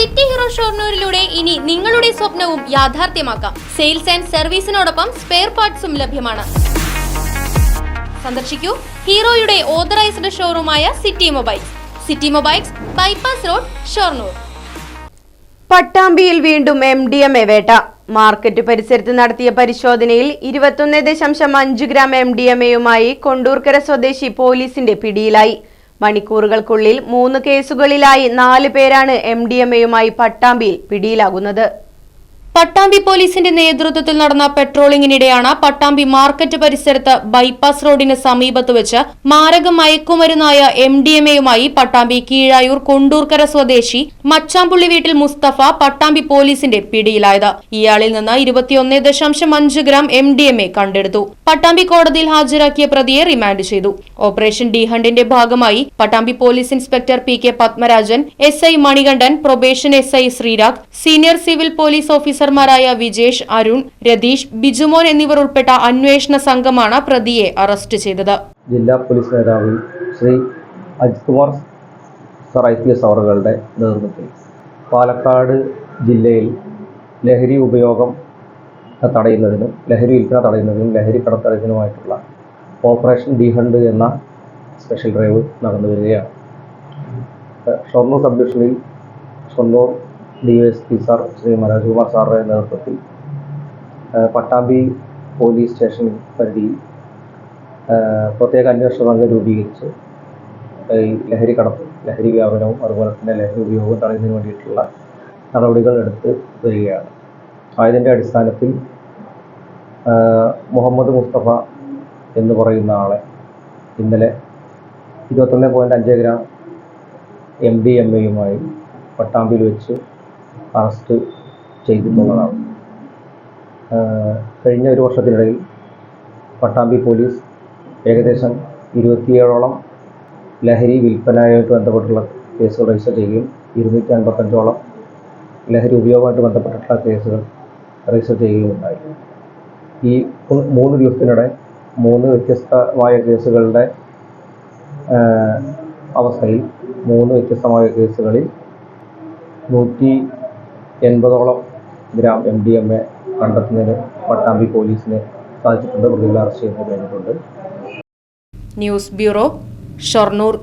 City hero ഷോർണൂരിലൂടെ ഇനി നിങ്ങളുടെ സ്വപ്നവും യാഥാർത്ഥ്യമാക്കാം. സെയിൽസ് ആൻഡ് സർവീസിനോടൊപ്പം സ്പെയർ പാർട്സും ലഭ്യമാണ്. സന്ദർശിക്കൂ ഹീറോയുടെ authorised ഷോറൂമായ city mobiles. City mobiles bypass road Shoranur. പട്ടാമ്പിയിൽ വീണ്ടും എം ഡി എം എ വേട്ട മാർക്കറ്റ് പരിസരത്ത് നടത്തിയ പരിശോധനയിൽ ഇരുപത്തൊന്ന് ദശാംശം അഞ്ച് ഗ്രാം എം ഡി എം എയുമായി കൊണ്ടൂർക്കര സ്വദേശി പോലീസിന്റെ പിടിയിലായി. മണിക്കൂറുകൾക്കുള്ളിൽ മൂന്ന് കേസുകളിലായി നാല് പേരാണ് എം ഡി എം എയുമായി പട്ടാമ്പിയിൽ പിടിയിലാകുന്നത്. പട്ടാമ്പി പോലീസിന്റെ നേതൃത്വത്തിൽ നടന്ന പെട്രോളിംഗിനിടെയാണ് പട്ടാമ്പി മാർക്കറ്റ് പരിസരത്ത് ബൈപ്പാസ് റോഡിന് സമീപത്ത് വെച്ച് മാരക മയക്കുമരുന്നായ എം ഡി എം എയുമായി പട്ടാമ്പി കീഴായൂർ കൊണ്ടൂർക്കര സ്വദേശി മച്ചാമ്പുള്ളി വീട്ടിൽ മുസ്തഫ പട്ടാമ്പി പോലീസിന്റെ പിടിയിലായത്. ഇയാളിൽ നിന്ന് ഇരുപത്തിയൊന്ന് ദശാംശം അഞ്ച് gram M D M A കണ്ടെടുത്തു. പട്ടാമ്പി കോടതിയിൽ ഹാജരാക്കിയ പ്രതിയെ റിമാൻഡ് ചെയ്തു. ഓപ്പറേഷൻ ഡി ഹണ്ടിന്റെ ഭാഗമായി Pattambi police inspector P K Padmarajan S I Manikandan probation S I Sreerag senior civil police ഓഫീസർമാരായ വിജേഷ് അരുൺ രതീഷ് ബിജുമോൻ എന്നിവർ ഉൾപ്പെട്ട അന്വേഷണ സംഘമാണ് പ്രതിയെ അറസ്റ്റ് ചെയ്തത്. ജില്ലാ പോലീസ് മേധാവി Shri Ajith Kumar sir I P S അവറുകളുടെ നേതൃത്വത്തിൽ പാലക്കാട് ജില്ലയിൽ ലഹരി ഉപയോഗം തടയുന്നതിനും ലഹരി വിൽപ്പന തടയുന്നതിനും ലഹരി കടത്തടയുന്നതിനുമായിട്ടുള്ള ഓപ്പറേഷൻ ഡി ഹണ്ട് എന്ന സ്പെഷ്യൽ ഡ്രൈവ് നടന്നു വരികയാണ്. ഷൊർണൂർ സബ് ഡിവിഷനിൽ Shoranur D S P sir Shri Manoj Kumar സാറുടെ നേതൃത്വത്തിൽ പട്ടാമ്പി പോലീസ് സ്റ്റേഷൻ പരിധിയിൽ പ്രത്യേക അന്വേഷണ സംഘം രൂപീകരിച്ച് ഈ ലഹരി കടത്തും ലഹരി വ്യാപനവും അതുപോലെ തന്നെ ലഹരി ഉപയോഗവും തടയുന്നതിന് വേണ്ടിയിട്ടുള്ള നടപടികൾ എടുത്ത് വരികയാണ്. ആയതിന്റെ അടിസ്ഥാനത്തിൽ മുഹമ്മദ് മുസ്തഫ എന്ന് പറയുന്ന ആളെ ഇന്നലെ ഇരുപത്തൊന്ന് പോയിന്റ് അഞ്ച് ഗ്രാം എം ഡി എം എയുമായി പട്ടാമ്പിയിൽ വെച്ച് അറസ്റ്റ് ചെയ്തിട്ടുള്ളതാണ്. കഴിഞ്ഞ ഒരു വർഷത്തിനിടയിൽ പട്ടാമ്പി പോലീസ് ഏകദേശം ഇരുപത്തിയേഴോളം ലഹരി വിൽപ്പനയുമായിട്ട് ബന്ധപ്പെട്ടുള്ള കേസുകൾ രജിസ്റ്റർ ചെയ്യുകയും ഇരുന്നൂറ്റി അൻപത്തഞ്ചോളം ലഹരി ഉപയോഗമായിട്ട് ബന്ധപ്പെട്ടിട്ടുള്ള കേസുകൾ രജിസ്റ്റർ ചെയ്യുകയും ഉണ്ടായി ഈ മൂന്ന് ദിവസത്തിനിടെ മൂന്ന് വ്യത്യസ്തമായ കേസുകളുടെ അവസ്ഥയിൽ മൂന്ന് വ്യത്യസ്തമായ കേസുകളിൽ നൂറ്റി എൺപതോളം gram M D M A കണ്ടെത്തുന്നതിന് പട്ടാമ്പി പോലീസിന് സാധിച്ചിട്ടുണ്ട്. പ്രതികളെ അറസ്റ്റ് ചെയ്യുന്നത് കഴിഞ്ഞിട്ടുണ്ട് ന്യൂസ് ബ്യൂറോ ഷൊർണൂർ.